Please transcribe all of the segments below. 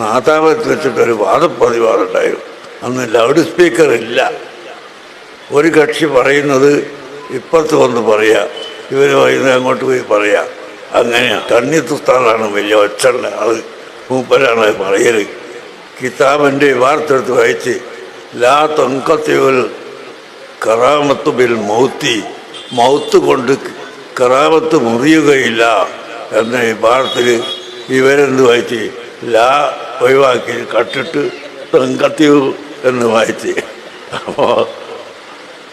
നാഥാപുരത്ത് വെച്ചിട്ട് ഒരു വാദപ്രതിവാദമുണ്ടായിരുന്നു അന്ന് ലൗഡ് സ്പീക്കർ ഇല്ല. ഒരു കക്ഷി പറയുന്നത് ഇപ്പുറത്ത് വന്ന് പറയുക ഇവർ പറയുന്നത് അങ്ങോട്ട് പോയി പറയുക അങ്ങനെയാണ് കണ്ണിത്തുസ്ഥാനാണ് വലിയ ഒച്ചുള്ള അത് മൂപ്പരാണ് അത് പറയൽ കിതാബിന്റെ വാർത്തെടുത്ത് വായിച്ച് ലാ തൊങ്കത്തിയുൽ കറാമത്ത് ബിൽ മൗത്തി മൗത്ത് കൊണ്ട് കറാമത്ത് മുറിയുകയില്ല എന്ന ഈ വാർത്തയിൽ ഇവരെന്ത് വായിച്ച്? ലാ ഒഴിവാക്കി കട്ടിട്ട് തൊങ്കത്തിയു എന്ന് വായിച്ച്. അപ്പോൾ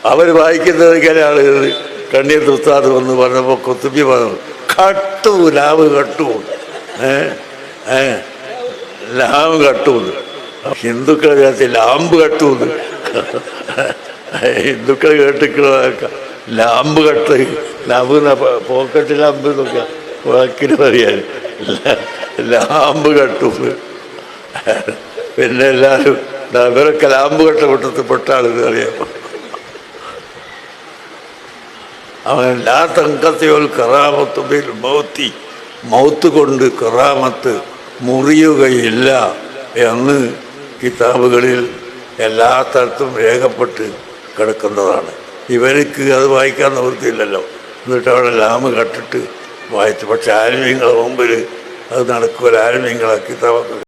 അവർ വായിക്കുന്നത് ഇങ്ങനെ ആളുകൾ കണ്ണീർ തുസ്താദ് എന്ന് പറഞ്ഞപ്പോൾ കൊത്തുപ്പി പറഞ്ഞു കട്ടു ലാവ് കട്ടു. ഏ ഏ ലാവ് കട്ടൂന്ന് ഹിന്ദുക്കളെ വിചാരിച്ച ലാമ്പ് കട്ടൂന്ന് ഹിന്ദുക്കൾ കേട്ടിട്ട് lamp cut. Lamp pocket lamp എന്നൊക്കെ വാക്കിന് പറയാൻ. ലാമ്പ് കെട്ടും. പിന്നെ എല്ലാവരും ഇവരൊക്കെ ലാമ്പ് കെട്ട കൂട്ടത്തിൽ പെട്ട അറിയാം. അവൻ ലാ തങ്കത്തിയോൽ കറാമത്ത് ബിൽ മൗത്തി മൗത്ത് കൊണ്ട് കറാമത്ത് മുറിയുകയില്ല എന്ന് കിതാബുകളിൽ എല്ലാ തരത്തും രേഖപ്പെട്ട് കിടക്കുന്നതാണ്. ഇവർക്ക് അത് വായിക്കാൻ നിവൃത്തിയില്ലല്ലോ. എന്നിട്ട് അവിടെ ലാമ് കട്ടിട്ട് വായിച്ചു. പക്ഷെ നിങ്ങളുടെ മുമ്പിൽ അത് നടക്കുക ആരും നിങ്ങളാക്കി കിതാബൊക്കെ